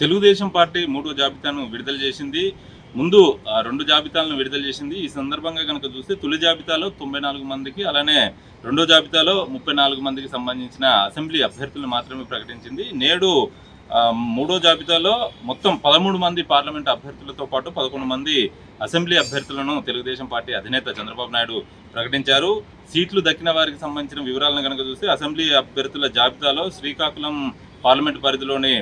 Telugu Desam party మూడో జాబితాను విడుదల చేసింది. ముందు రెండు జాబితాలను విడుదల చేసింది. ఈ సందర్భంగా కనుక చూస్తే తొలి జాబితాలో తొంభై నాలుగు మందికి అలానే రెండో జాబితాలో ముప్పై నాలుగు మందికి సంబంధించిన అసెంబ్లీ అభ్యర్థులను మాత్రమే ప్రకటించింది. నేడు మూడో జాబితాలో మొత్తం పదమూడు మంది పార్లమెంట్ అభ్యర్థులతో పాటు పదకొండు మంది అసెంబ్లీ అభ్యర్థులను తెలుగుదేశం పార్టీ అధినేత చంద్రబాబు నాయుడు ప్రకటించారు. సీట్లు దక్కిన వారికి సంబంధించిన వివరాలను కనుక చూస్తే అసెంబ్లీ అభ్యర్థుల జాబితాలో శ్రీకాకుళం పార్లమెంట్ పరిధిలోని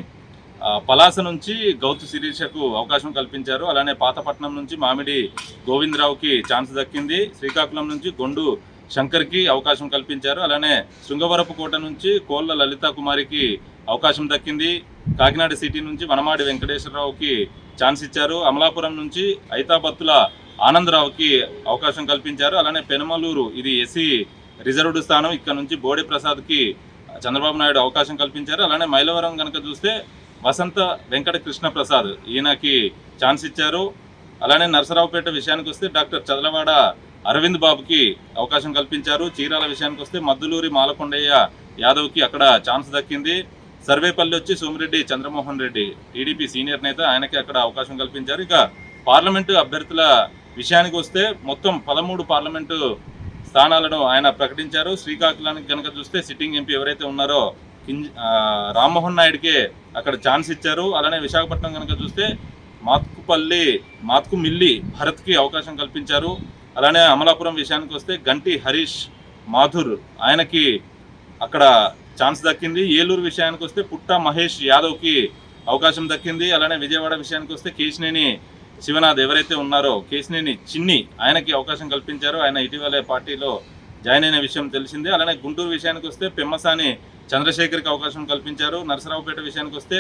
పలాస నుంచి గౌతు శిరీషకు అవకాశం కల్పించారు. అలానే పాతపట్నం నుంచి మామిడి గోవిందరావుకి ఛాన్స్ దక్కింది. శ్రీకాకుళం నుంచి గొండు శంకర్కి అవకాశం కల్పించారు. అలానే శృంగవరపు కోట నుంచి కోళ్ళ లలితా కుమారికి అవకాశం దక్కింది. కాకినాడ సిటీ నుంచి వనమాడి వెంకటేశ్వరరావుకి ఛాన్స్ ఇచ్చారు. అమలాపురం నుంచి ఐతాబత్తుల ఆనందరావుకి అవకాశం కల్పించారు. అలానే పెనమలూరు ఇది ఎస్సీ రిజర్వ్డ్ స్థానం. ఇక్కడ నుంచి బోడే ప్రసాద్కి చంద్రబాబు నాయుడు అవకాశం కల్పించారు. అలానే మైలవరం కనుక చూస్తే వసంత వెంకట కృష్ణ ప్రసాద్. ఈయనకి ఛాన్స్ ఇచ్చారు. అలానే నరసరావుపేట విషయానికి వస్తే డాక్టర్ చదలవాడ అరవింద్ బాబుకి అవకాశం కల్పించారు. చీరాల విషయానికి వస్తే మద్దులూరి మాలకొండయ్య యాదవ్కి అక్కడ ఛాన్స్ దక్కింది. సర్వేపల్లి వచ్చి సోమిరెడ్డి చంద్రమోహన్ రెడ్డి టీడీపీ సీనియర్ నేత ఆయనకి అక్కడ అవకాశం కల్పించారు. ఇక పార్లమెంటు అభ్యర్థుల విషయానికి వస్తే మొత్తం పదమూడు పార్లమెంటు స్థానాలను ఆయన ప్రకటించారు. శ్రీకాకుళానికి కనుక చూస్తే సిట్టింగ్ ఎంపీ ఎవరైతే ఉన్నారో రామ్మోహన్ నాయుడుకే అక్కడ ఛాన్స్ ఇచ్చారు. అలానే విశాఖపట్నం కనుక చూస్తే మాత్కుపల్లి మాత్కు మిల్లి భరత్కి అవకాశం కల్పించారు. అలానే అమలాపురం విషయానికి వస్తే గంటి హరీష్ మాధుర్ ఆయనకి అక్కడ ఛాన్స్ దక్కింది. ఏలూరు విషయానికి వస్తే పుట్ట మహేష్ యాదవ్కి అవకాశం దక్కింది. అలానే విజయవాడ విషయానికి వస్తే కేశినేని శివనాథ్ ఎవరైతే ఉన్నారో కేశినేని చిన్ని ఆయనకి అవకాశం కల్పించారు. ఆయన ఇటీవలే పార్టీలో జాయిన్ అయిన విషయం తెలిసిందే. అలానే గుంటూరు విషయానికి వస్తే పెమ్మసాని చంద్రశేఖర్కి అవకాశం కల్పించారు. నరసరావుపేట విషయానికి వస్తే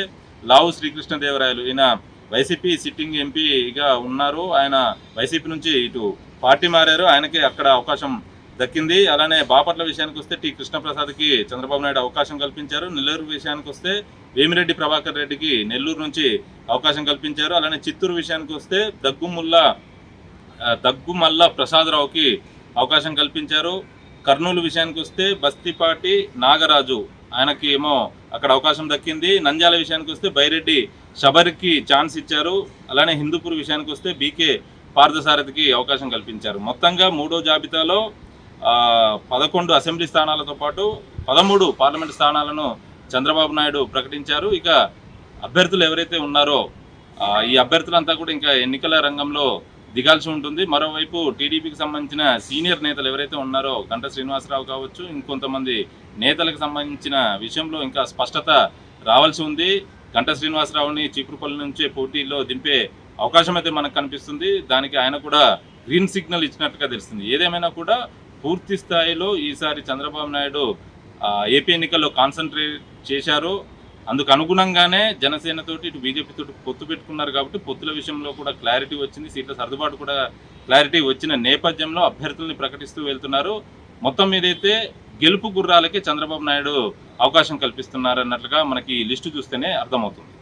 లావు శ్రీకృష్ణదేవరాయలు. ఈయన వైసీపీ సిట్టింగ్ ఎంపీగా ఉన్నారు. ఆయన వైసీపీ నుంచి ఇటు పార్టీ మారారు. ఆయనకి అక్కడ అవకాశం దక్కింది. అలానే బాపట్ల విషయానికి వస్తే టి కృష్ణప్రసాద్కి చంద్రబాబు నాయుడు అవకాశం కల్పించారు. నెల్లూరు విషయానికి వస్తే వేమిరెడ్డి ప్రభాకర్ రెడ్డికి నెల్లూరు నుంచి అవకాశం కల్పించారు. అలానే చిత్తూరు విషయానికి వస్తే దగ్గుముల్లా దగ్గుమల్ల ప్రసాదరావుకి అవకాశం కల్పించారు. కర్నూలు విషయానికి వస్తే బస్తిపాటి నాగరాజు. ఆయనకి ఏమో అక్కడ అవకాశం దక్కింది. నంద్యాల విషయానికి వస్తే బైరెడ్డి షబర్కి ఛాన్స్ ఇచ్చారు. అలానే హిందూపూర్ విషయానికి వస్తే బీకే పార్థసారథికి అవకాశం కల్పించారు. మొత్తంగా మూడో జాబితాలో పదకొండు అసెంబ్లీ స్థానాలతో పాటు పదమూడు పార్లమెంట్ స్థానాలను చంద్రబాబు నాయుడు ప్రకటించారు. ఇక అభ్యర్థులు ఎవరైతే ఉన్నారో ఈ అభ్యర్థులంతా కూడా ఇంకా ఎన్నికల రంగంలో దిగాల్సి ఉంటుంది. మరోవైపు టీడీపీకి సంబంధించిన సీనియర్ నేతలు ఎవరైతే ఉన్నారో గంట శ్రీనివాసరావు కావచ్చు ఇంకొంతమంది నేతలకు సంబంధించిన విషయంలో ఇంకా స్పష్టత రావాల్సి ఉంది. గంట శ్రీనివాసరావుని చీపురుపల్లి నుంచే పోటీలో దింపే అవకాశం అయితే మనకు కనిపిస్తుంది. దానికి ఆయన కూడా గ్రీన్ సిగ్నల్ ఇచ్చినట్టుగా తెలుస్తుంది. ఏదేమైనా కూడా పూర్తి స్థాయిలో ఈసారి చంద్రబాబు నాయుడు ఏపీ ఎన్నికల్లో కాన్సన్ట్రేట్ చేశారు. అందుకు అనుగుణంగానే జనసేనతోటి ఇటు బీజేపీ తోటి పొత్తు పెట్టుకున్నారు కాబట్టి పొత్తుల విషయంలో కూడా క్లారిటీ వచ్చింది సీట్ల సర్దుబాటు కూడా క్లారిటీ వచ్చిన నేపథ్యంలో అభ్యర్థుల్ని ప్రకటిస్తూ వెళ్తున్నారు. మొత్తం మీదైతే గెలుపు గుర్రాలకి చంద్రబాబు నాయుడు అవకాశం కల్పిస్తున్నారన్నట్లుగా మనకి ఈ లిస్టు చూస్తేనే అర్థమవుతుంది.